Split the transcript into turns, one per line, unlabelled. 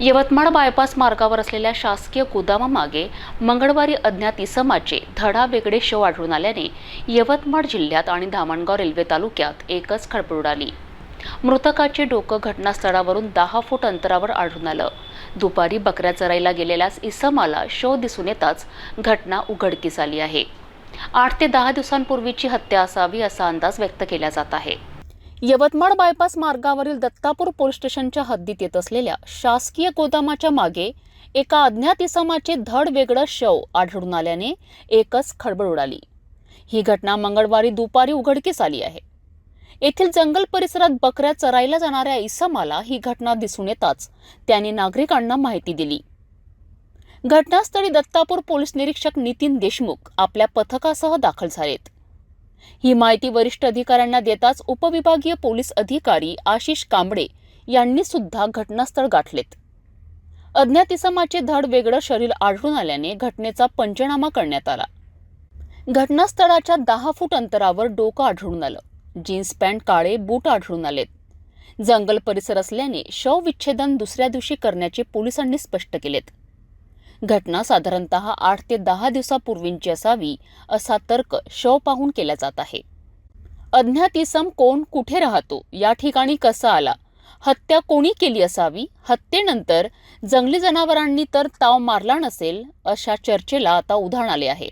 Yavatmal bypass मार्गावर असलेल्या शासकीय गोदामामागे मंगळवारी अज्ञात इसमाचे धडा वेगळे शव आढळून आल्याने यवतमाळ जिल्ह्यात आणि धामणगाव रेल्वे तालुक्यात एकच खळबळ उडाली. मृतकाचे डोकं घटनास्थळावरून दहा फूट अंतरावर आढळून आलं. दुपारी बकऱ्या चरायला गेलेल्या इसमाला शव दिसून येताच घटना उघडकीस आली आहे. आठ ते दहा दिवसांपूर्वीची हत्या असावी असा अंदाज व्यक्त केला जात आहे. यवतमाळ बायपास मार्गावरील दत्तापूर पोलीस स्टेशनच्या हद्दीत येत असलेल्या शासकीय गोदामाच्या मागे एका अज्ञात इसमाचे धड वेगळं शव आढळून आल्याने एकच खळबळ उडाली. ही घटना मंगळवारी दुपारी उघडकीस आली आहे. येथील जंगल परिसरात बकऱ्या चरायला जाणाऱ्या इसमाला ही घटना दिसून येताच त्याने नागरिकांना माहिती दिली. घटनास्थळी दत्तापूर पोलीस निरीक्षक नितीन देशमुख आपल्या पथकासह दाखल झालेत. ही माहिती वरिष्ठ अधिकाऱ्यांना देताच उपविभागीय पोलीस अधिकारी आशिष कांबळे यांनी सुद्धा घटनास्थळ गाठलेत. अज्ञात इसमाचे धड वेगळं शरीर आढळून आल्याने घटनेचा पंचनामा करण्यात आला. घटनास्थळाच्या दहा फूट अंतरावर डोकं आढळून आलं. जीन्स पॅन्ट काळे बूट आढळून आलेत. जंगल परिसर असल्याने शव विच्छेदन दुसऱ्या दिवशी करण्याचे पोलिसांनी स्पष्ट केलेत. घटना साधारणतः आठ ते दहा दिवसापूर्वींची असावी असा तर्क शव पाहून केला जात आहे. अज्ञात इसम कोण कुठे राहतो या ठिकाणी कसा आला? हत्या कोणी केली असावी? हत्येनंतर जंगली जनावरांनी तर ताव मारला नसेल अशा चर्चेला आता उधाण आले आहे.